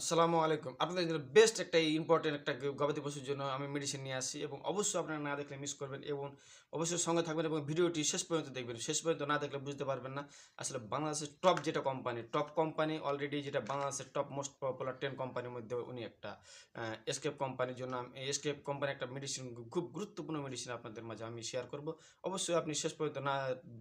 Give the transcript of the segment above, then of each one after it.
আসসালামু আলাইকুম। আপনাদের জন্য বেস্ট একটা ইম্পর্টেন্ট একটা গবাদি পশুর জন্য আমি মেডিসিন নিয়ে আসি এবং অবশ্যই আপনারা না দেখলে মিস করবেন এবং অবশ্যই সঙ্গে থাকবেন এবং ভিডিওটি শেষ পর্যন্ত দেখবেন। শেষ পর্যন্ত না দেখলে বুঝতে পারবেন না। আসলে বাংলাদেশের টপ যেটা কোম্পানি টপ কোম্পানি অলরেডি যেটা বাংলাদেশের টপ মোস্ট পপুলার টেন কোম্পানির মধ্যে উনি একটা এসকেপ কোম্পানির জন্য এসকেপ কোম্পানি একটা মেডিসিন খুব গুরুত্বপূর্ণ মেডিসিন আপনাদের মাঝে আমি শেয়ার করব। অবশ্যই আপনি শেষ পর্যন্ত না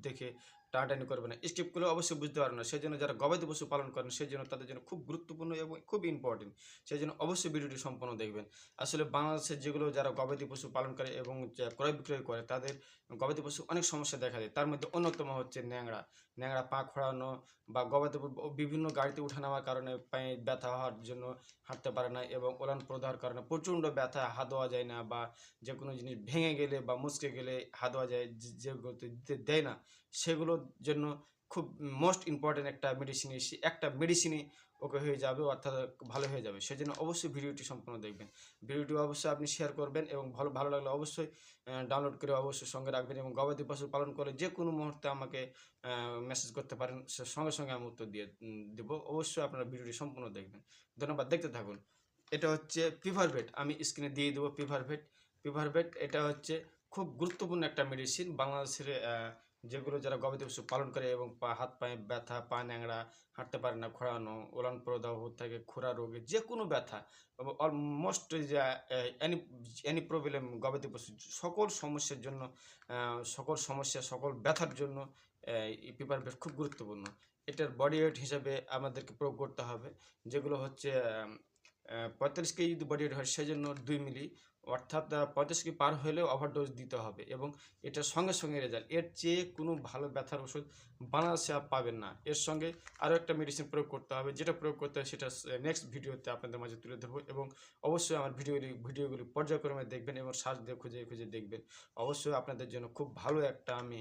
দেখে টানাটানি করবেন না। স্কিপ করলে অবশ্যই বুঝতে পারবেন না। সেই জন্য যারা গবাদি পশু পালন করেন, সেই জন্য তাদের জন্য খুব গুরুত্বপূর্ণ এবং খুব ইম্পর্টেন্ট সেই জন্য অবশ্যই ভিডিওটি সম্পূর্ণ দেখবেন। আসলে বাংলাদেশের যেগুলো যারা গবাদি পশু পালন করে এবং ক্রয় বিক্রয় করে, তাদের গবাদি পশু অনেক সমস্যা দেখা যায় তার মধ্যে অন্যতম হচ্ছে ন্যাংরা। ন্যাংরা পা খোঁড়ানো বা গবাদি বিভিন্ন গাড়িতে উঠে নেওয়ার কারণে পায়ে ব্যথা হওয়ার জন্য হাঁটতে পারে না এবং ওলান প্রদার কারণে প্রচণ্ড ব্যথা, হাত দেওয়া যায় না বা যে কোনো জিনিস ভেঙে গেলে বা মুচকে গেলে হাত দেওয়া যায় যেগুলো দিতে দেয় না, সেগুলোর জন্য খুব মোস্ট ইম্পর্টেন্ট একটা মেডিসিন একটা মেডিসিনই ওকে হয়ে যাবে, অর্থাৎ ভালো হয়ে যাবে। সেই জন্য অবশ্যই ভিডিওটি সম্পূর্ণ দেখবেন। ভিডিওটি অবশ্যই আপনি শেয়ার করবেন এবং ভালো ভালো লাগলে অবশ্যই ডাউনলোড করে অবশ্যই সঙ্গে রাখবেন এবং গবাদি পশু পালন করে যে কোনো মুহূর্তে আমাকে মেসেজ করতে পারেন। সে সঙ্গে সঙ্গে আমি উত্তর দিয়ে দেবো। অবশ্যই আপনারা ভিডিওটি সম্পূর্ণ দেখবেন। ধন্যবাদ। দেখতে থাকুন। এটা হচ্ছে পিভারভেট আমি স্ক্রিনে দিয়ে দেবো পিভারভেট পিভারভেট এটা হচ্ছে খুব গুরুত্বপূর্ণ একটা মেডিসিন বাংলাদেশের যেগুলো যারা গবাদি পশু পালন করে এবং পা, হাত পায়ে ব্যথা, পা ন্যাংড়া, হাঁটতে পারে না, খোড়ানো, ওলান প্রদাহ থাকে খোরা রোগে যে কোনো ব্যথা অলমোস্ট যে এনি এনি প্রবলেম গবাদি পশু, সকল সমস্যার জন্য সকল সমস্যা, সকল ব্যথার জন্য এই পেপার বেশ খুব গুরুত্বপূর্ণ। এটার বডি ওয়েট হিসাবে আমাদেরকে প্রয়োগ করতে হবে, যেগুলো হচ্ছে পঁয়তাল্লিশ কেজি যদি বডি ওয়েট হয়, সেজন্য দুই মিলি অর্থাৎ পঁয়তাল্লিশ কেজি পার হলেও ওভারডোজ দিতে হবে এবং এটা সঙ্গে সঙ্গে রেজাল্ট এর চেয়ে কোনো ভালো ব্যথার ওষুধ বাংলাদেশে পাবেন না। এর সঙ্গে আরও একটা মেডিসিন প্রয়োগ করতে হবে। যেটা প্রয়োগ করতে হবে সেটা নেক্সট ভিডিওতে আপনাদের মাঝে তুলে ধরবো এবং অবশ্যই আমার ভিডিওগুলি ভিডিওগুলি পর্যায়ক্রমে দেখবেন এবং সার্চ দিয়ে খুঁজে খুঁজে দেখবেন। অবশ্যই আপনাদের জন্য খুব ভালো একটা আমি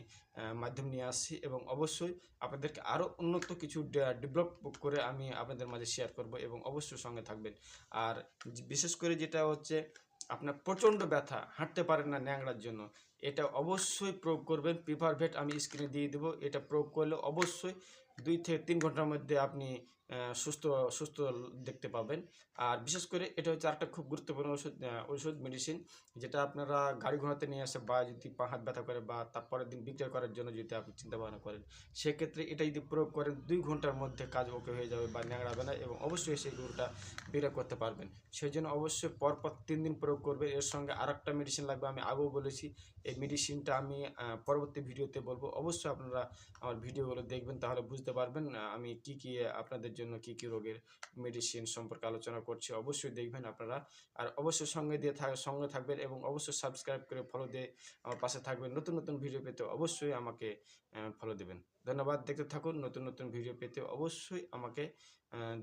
মাধ্যম নিয়ে আসছি এবং অবশ্যই আপনাদেরকে আরও উন্নত কিছু ডেভেলপ করে আমি আপনাদের মাঝে শেয়ার করব এবং অবশ্যই সঙ্গে থাকবেন। আর বিশেষ করে যেটা হচ্ছে আপনার প্রচণ্ড ব্যথা, হাঁটতে পারেন না ন্যাংড়ার জন্য। এটা অবশ্যই প্রয়োগ করবেন প্রিফার ভেট আমি স্ক্রিনে দিয়ে দেবো। এটা প্রয়োগ করলে অবশ্যই দুই থেকে তিন ঘণ্টার মধ্যে আপনি সুস্থ সুস্থ দেখতে পাবেন। আর বিশেষ করে এটা হচ্ছে একটা খুব গুরুত্বপূর্ণ ওষুধ ওষুধ মেডিসিন যেটা আপনারা গাড়ি ঘোড়াতে নিয়ে আসে বা যদি পা হাত ব্যথা করে বা তারপরের দিন বিক্রয় করার জন্য যদি আপনি চিন্তা ভাবনা করেন, সেক্ষেত্রে এটা যদি প্রয়োগ করেন, দুই ঘণ্টার মধ্যে কাজ ওকে হয়ে যাবে বা ন্যাংড়াবে না এবং অবশ্যই সেই গরুটা বিক্রয় করতে পারবেন। সেই জন্য অবশ্যই পরপর তিন দিন প্রয়োগ করবে। এর সঙ্গে আর একটা মেডিসিন লাগবে, আমি আগেও বলেছি, এই মেডিসিনটা আমি পরবর্তী ভিডিওতে বলব। অবশ্যই আপনারা আমার ভিডিওগুলো দেখবেন, তাহলে বুঝতে পারবেন আমি কি কি আপনাদের জন্য কি কি রোগের মেডিসিন সম্পর্কে আলোচনা করছি অবশ্যই দেখবেন আপনারা। আর অবশ্যই সঙ্গে দিয়ে সঙ্গে থাকবেন এবং অবশ্যই সাবস্ক্রাইব করে ফলো দিয়ে আমার পাশে থাকবেন। নতুন নতুন ভিডিও পেতে অবশ্যই আমাকে ফলো দেবেন। ধন্যবাদ, দেখতে থাকুন। নতুন নতুন ভিডিও পেতে অবশ্যই আমাকে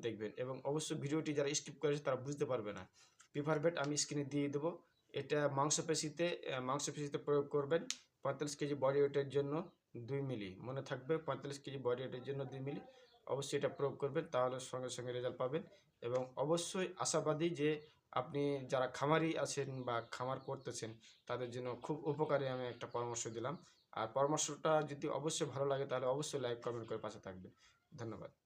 দেখবেন। এবং অবশ্যই ভিডিওটি যারা স্কিপ করেছে তারা বুঝতে পারবে না। প্রিফারবেট আমি স্ক্রিনে দিয়ে দেবো। এটা মাংসপেশিতে মাংসপেশিতে প্রয়োগ করবেন। পঁয়তাল্লিশ কেজি বডি ওয়েটের জন্য দুই মিলি। মনে থাকবে পঁয়তাল্লিশ কেজি বডি ওয়েটের জন্য দুই মিলি। অবশ্যই এটা প্রয়োগ করবেন, তাহলে সঙ্গে সঙ্গে রেজাল্ট পাবেন। এবং অবশ্যই আশাবাদী যে আপনি যারা খামারি আছেন বা খামার করতেছেন, তাদের জন্য খুব উপকারী আমি একটা পরামর্শ দিলাম। আর পরামর্শটা যদি অবশ্যই ভালো লাগে, তাহলে অবশ্যই লাইক কমেন্ট করে পাশে থাকবে ধন্যবাদ।